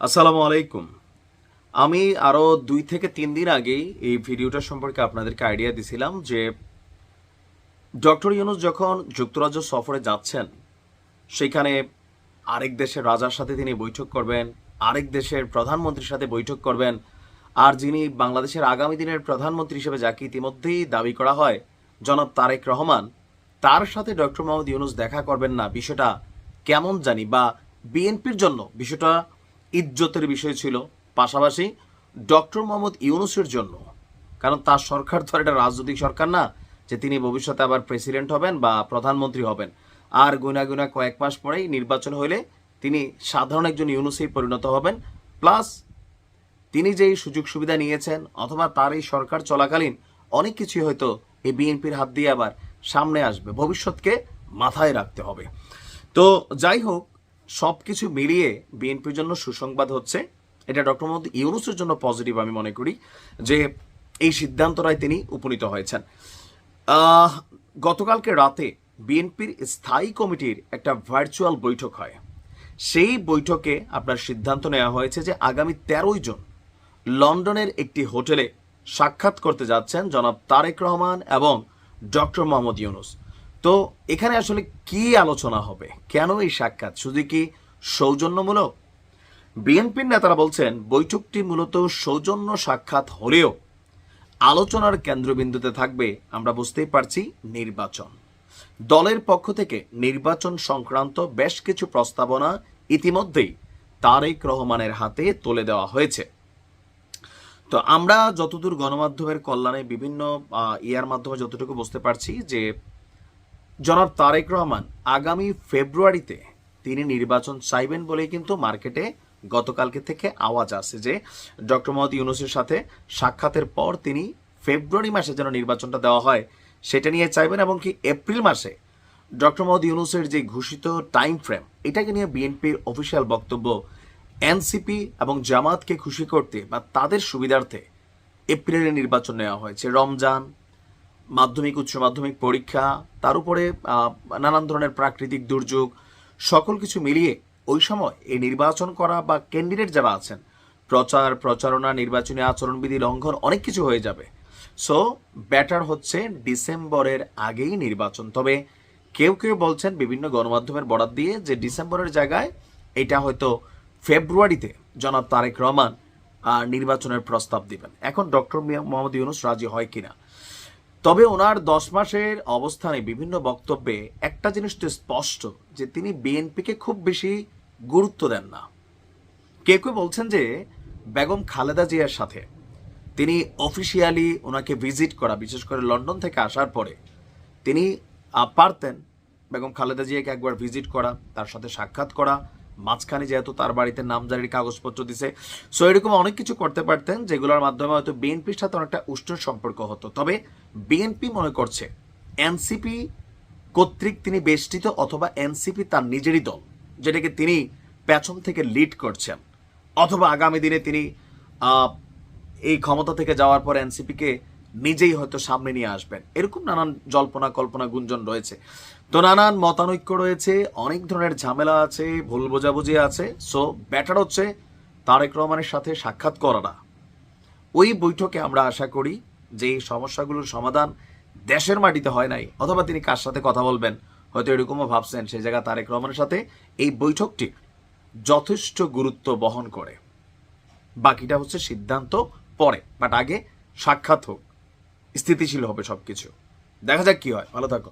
আসসালামু আলাইকুম। আমি আরও দুই থেকে তিন দিন আগেই এই ভিডিওটা সম্পর্কে আপনাদেরকে আইডিয়া দিছিলাম যে ডক্টর ইউনুস যখন যুক্তরাজ্য সফরে যাচ্ছেন, সেখানে আরেক দেশের রাজার সাথে তিনি বৈঠক করবেন, আরেক দেশের প্রধানমন্ত্রীর সাথে বৈঠক করবেন, আর যিনি বাংলাদেশের আগামী দিনের প্রধানমন্ত্রী হিসেবে যাকে ইতিমধ্যেই দাবি করা হয়, জনাব তারেক রহমান, তার সাথে ডক্টর মোহাম্মদ ইউনুস দেখা করবেন না বিষয়টা কেমন জানি বা বিএনপির জন্য বিষয়টা ইজ্জতের বিষয় ছিল। পাশাপাশি ডক্টর মোহাম্মদ ইউনুসের জন্য। কারণ তার সরকার তো এটা রাজনৈতিক সরকার না, যে তিনি ভবিষ্যতে আবার প্রেসিডেন্ট হবেন বা প্রধানমন্ত্রী হবেন। আর গুনা গুনা কয়েক মাস পরেই নির্বাচন হলে তিনি সাধারণ একজন ইউনুসেই পরিণত হবেন। প্লাস তিনি যেই সুযোগ সুবিধা নিয়েছেন, অথবা তার এই সরকার চলাকালীন অনেক কিছুই হয়তো এই বিএনপির হাত দিয়ে আবার সামনে আসবে। ভবিষ্যৎকে মাথায় রাখতে হবে। তো যাই হোক সব কিছু মিলিয়ে বিএনপির জন্য সুসংবাদ হচ্ছে। এটা ডক্টর মোহাম্মদ ইউনুসের জন্য পজিটিভ আমি মনে করি যে এই সিদ্ধান্তটায় তিনি উপনীত হয়েছেন। গতকালকে রাতে বিএনপির স্থায়ী কমিটির একটা ভার্চুয়াল বৈঠক হয়। সেই বৈঠকে আপনার সিদ্ধান্ত নেওয়া হয়েছে যে আগামী তেরোই জন লন্ডনের একটি হোটেলে সাক্ষাৎ করতে যাচ্ছেন জনাব তারেক রহমান এবং ডক্টর মোহাম্মদ ইউনুস। তো এখানে আসলে কি আলোচনা হবে? কেন এই সাক্ষাৎ? শুধু কি সৌজন্যমূলক? বিএনপির নেতারা বলছেন, বৈঠকটি মূলত সৌজন্য সাক্ষাৎ হলেও আলোচনার কেন্দ্রবিন্দুতে থাকবে, আমরা বুঝতেই পারছি, নির্বাচন। দলের পক্ষ থেকে নির্বাচন সংক্রান্ত বেশ কিছু প্রস্তাবনা ইতিমধ্যেই তারেক রহমানের হাতে তুলে দেওয়া হয়েছে। তো আমরা যতদূর গণমাধ্যমের কল্যাণে বিভিন্ন ইয়ার মাধ্যমে যতটুকু বুঝতে পারছি যে জনাব তারেক রহমান, আগামী ফেব্রুয়ারিতে তিনি নির্বাচন চাইবেন বলেই কিন্তু মার্কেটে গতকালকে থেকে আওয়াজ আসে যে ডক্টর মোহাম্মদ ইউনুসের সাথে সাক্ষাতের পর তিনি ফেব্রুয়ারি মাসে যেন নির্বাচনটা দেওয়া হয় সেটা নিয়ে চাইবেন এবং কি এপ্রিল মাসে ডক্টর মোহাম্মদ ইউনুসের যে ঘোষিত টাইম ফ্রেম এটাকে নিয়ে বিএনপির অফিসিয়াল বক্তব্য এনসিপি এবং জামাতকে খুশি করতে বা তাদের সুবিধার্থে এপ্রিলে নির্বাচন নেওয়া হয়েছে। রমজান মাধ্যমিক, উচ্চ মাধ্যমিক পরীক্ষা, তার উপরে নানান ধরনের প্রাকৃতিক দুর্যোগ, সকল কিছু মিলিয়ে ওই সময় এই নির্বাচন করা বা ক্যান্ডিডেট যারা আছেন, প্রচার, প্রচারণা, নির্বাচনী আচরণবিধি লঙ্ঘন, অনেক কিছু হয়ে যাবে। সো ব্যাটার হচ্ছে ডিসেম্বরের আগেই নির্বাচন। তবে কেউ কেউ বলছেন বিভিন্ন গণমাধ্যমের বরাদ দিয়ে যে ডিসেম্বরের জায়গায় এটা হয়তো ফেব্রুয়ারিতে জনাব তারেক রহমান নির্বাচনের প্রস্তাব দিবেন। এখন ডক্টর মোহাম্মদ ইউনুস রাজি হয় কিনা? তবে ওনার দশ মাসের অবস্থানে বিভিন্ন বক্তব্যে একটা জিনিস তো স্পষ্ট, যে তিনি বিএনপিকে খুব বেশি গুরুত্ব দেন না। কেউ কেউ বলছেন যে বেগম খালেদা জিয়ার সাথে তিনি অফিসিয়ালি ওনাকে ভিজিট করা, বিশেষ করে লন্ডন থেকে আসার পরে তিনি পারতেন বেগম খালেদা জিয়াকে একবার ভিজিট করা, তার সাথে সাক্ষাৎ করা মাঝখানে যেহেতু তার বাড়িতে নামজারির কাগজপত্র দিছে সো এরকম অনেক কিছু করতে পারতেন যেগুলোর মাধ্যমে হয়তো বিএনপির সাথে অনেকটা উষ্ণ সম্পর্ক হতো। তবে বিএনপি মনে করছে এনসিপি কর্তৃক তিনি বেষ্টিত অথবা এনসিপি তার নিজেরই দল, যেটাকে তিনি পেছন থেকে লিড করছেন। অথবা আগামী দিনে তিনি এই ক্ষমতা থেকে যাওয়ার পর এনসিপিকে নিজেই হয়তো সামনে নিয়ে আসবেন। এরকম নানান জল্পনা, কল্পনা, গুঞ্জন রয়েছে। তো নানান মতানৈক্য রয়েছে, অনেক ধরনের ঝামেলা আছে, ভুল বোঝাবুঝি আছে। সো ব্যাটার হচ্ছে তারেক রহমানের সাথে সাক্ষাৎ করাটা। ওই বৈঠকে আমরা আশা করি যে এই সমস্যাগুলোর সমাধান দেশের মাটিতে হয় নাই, অথবা তিনি কার সাথে কথা বলবেন, হয়তো এরকমও ভাবছেন সেই জায়গা তারেক রহমানের সাথে। এই বৈঠকটি যথেষ্ট গুরুত্ব বহন করে। বাকিটা হচ্ছে সিদ্ধান্ত পরে বাট আগে সাক্ষাৎ হোক। স্থিতিশীল হবে সবকিছু। দেখা যাক কি হয়। ভালো থাকো।